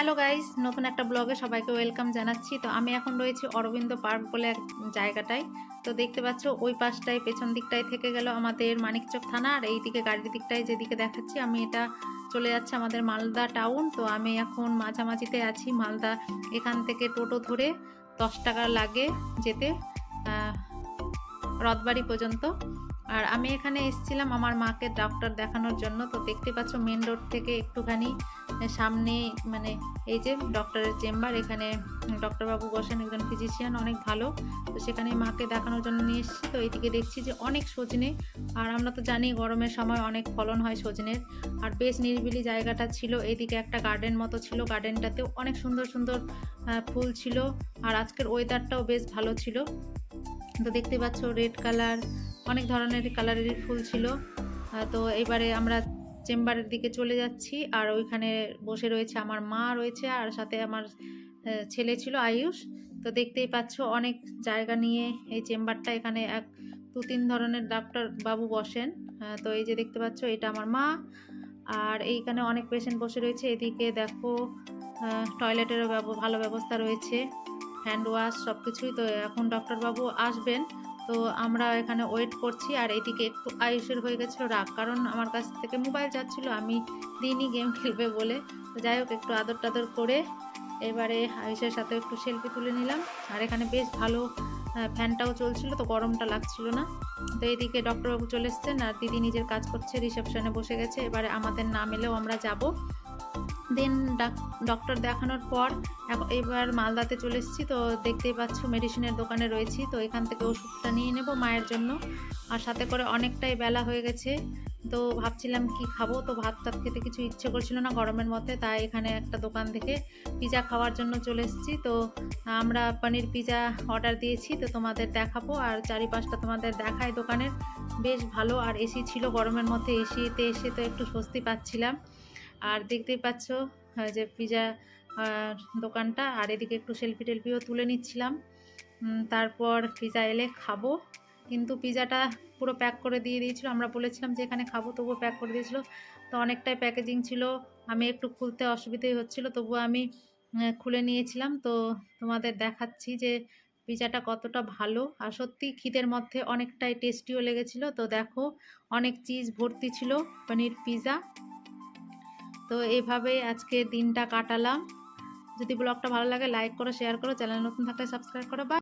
Hello guys নতুন একটা ব্লগে সবাইকে ওয়েলকাম জানাচ্ছি। তো আমি এখন রয়েছি অরবিন্দ পার্ক বলে এক জায়গাটায়। তো দেখতে পাচ্ছ, ওই পাশটায়, পেছন দিকটায় থেকে গেল আমাদের মানিকচক থানা। আর এই দিকে গাড়ির দিকটায় যেদিকে দেখাচ্ছি, আমি এটা চলে যাচ্ছে আমাদের মালদা টাউন তো আমি এখন মাঝামাঝিতে আছি মালদা এখান থেকে টোটো ধরে দশ টাকা লাগে যেতে রথবাড়ি পর্যন্ত। আর আমি এখানে এসেছিলাম আমার মাকে ডক্টর দেখানোর জন্য। তো দেখতে পাচ্ছ মেন রোড থেকে একটুখানি সামনে মানে এই যে ডক্টরের চেম্বার এখানে ডক্টরবাবু বসেন, একজন ফিজিশিয়ান অনেক ভালো। তো সেখানে মাকে দেখানোর জন্য নিয়ে এসেছি। তো এইদিকে দেখছি যে অনেক সজনে, আর আমরা তো জানি গরমের সময় অনেক ফলন হয় সজনের। আর বেশ নিরিবিলি জায়গাটা ছিল। এইদিকে একটা গার্ডেন মতো ছিল। গার্ডেনটাতেও অনেক সুন্দর সুন্দর ফুল ছিল। আর আজকের ওয়েদারটাও বেশ ভালো ছিল। তো দেখতে পাচ্ছ রেড কালার অনেক ধরনের কালারেরই ফুল ছিল। তো এবারে আমরা চেম্বারের দিকে চলে যাচ্ছি আর ওইখানে বসে রয়েছে আমার মা রয়েছে আর সাথে আমার ছেলে ছিল আয়ুষ। তো দেখতেই পাচ্ছ অনেক জায়গা নিয়ে এই চেম্বারটা এখানে এক, দু, তিন ধরনের ডাক্তার বাবু বসেন। তো এই যে দেখতে পাচ্ছ এটা আমার মা। আর এইখানে অনেক পেশেন্ট বসে রয়েছে। এদিকে দেখো টয়লেটেরও ভালো ব্যবস্থা রয়েছে। হ্যান্ড ওয়াশ সব কিছুই তো এখন ডক্টরবাবু আসবেন। তো আমরা এখানে ওয়েট করছি আর এইদিকে একটু আয়ুষের হয়ে গেছিল রাগ। কারণ আমার কাছ থেকে মোবাইল যাচ্ছিল, আমি দিনই গেম খেলবে বলে। তো যাই হোক, একটু আদর টাদর করে এবারে আয়ুষের সাথে একটু সেলফি তুলে নিলাম। আর এখানে বেশ ভালো ফ্যানটাও চলছিল, তো গরমটা লাগছিল না। তো এদিকে ডক্টরবাবু চলে এসছেন আর দিদি নিজের কাজ করছে রিসেপশনে বসে গেছে। এবারে আমাদের নাম এলেও আমরা যাব। দেন ডক্টর দেখানোর পর এবার মালদাতে চলে এসেছি। তো দেখতেই পাচ্ছ মেডিসিনের দোকানে রয়েছি। তো এখান থেকে ওষুধটা নিয়ে নেব মায়ের জন্য। আর সাথে করে অনেকটাই বেলা হয়ে গেছে। তো ভাবছিলাম কি খাব? তো ভাত টাত খেতে কিছু ইচ্ছে করছিল না গরমের মধ্যে। তাই এখানে একটা দোকান থেকে পিজা খাওয়ার জন্য চলে এসেছি। তো আমরা পনির পিজা অর্ডার দিয়েছি। তো তোমাদের দেখাবো। আর চারিপাশটা তোমাদের দেখায় দোকানের। বেশ ভালো। আর এসি ছিল গরমের মধ্যে। এসিতে এসে তো একটু স্বস্তি পাচ্ছিলাম। আর দেখতেই পাচ্ছ যে পিজা দোকানটা। আর এদিকে একটু সেলফি টেলফিও তুলে নিচ্ছিলাম। তারপর পিজা এলে খাব। কিন্তু পিজাটা পুরো প্যাক করে দিয়ে দিয়েছিল। আমরা বলেছিলাম যে এখানে খাব, তবুও প্যাক করে দিয়েছিল। তো অনেকটাই প্যাকেজিং ছিল। আমি একটু খুলতে অসুবিধাই হচ্ছিল, তবুও আমি খুলে নিয়েছিলাম। তো তোমাদের দেখাচ্ছি যে পিজাটা কতটা ভালো। আর সত্যি খিদের মধ্যে অনেকটাই টেস্টিও লেগেছিল। তো দেখো, অনেক চিজ ভর্তি ছিল পনির পিজা। তো এইভাবে আজকে দিনটা কাটালাম। যদি ব্লগটা ভালো লাগে লাইক করো শেয়ার করো, চ্যানেল নতুন থাকলে সাবস্ক্রাইব করো বা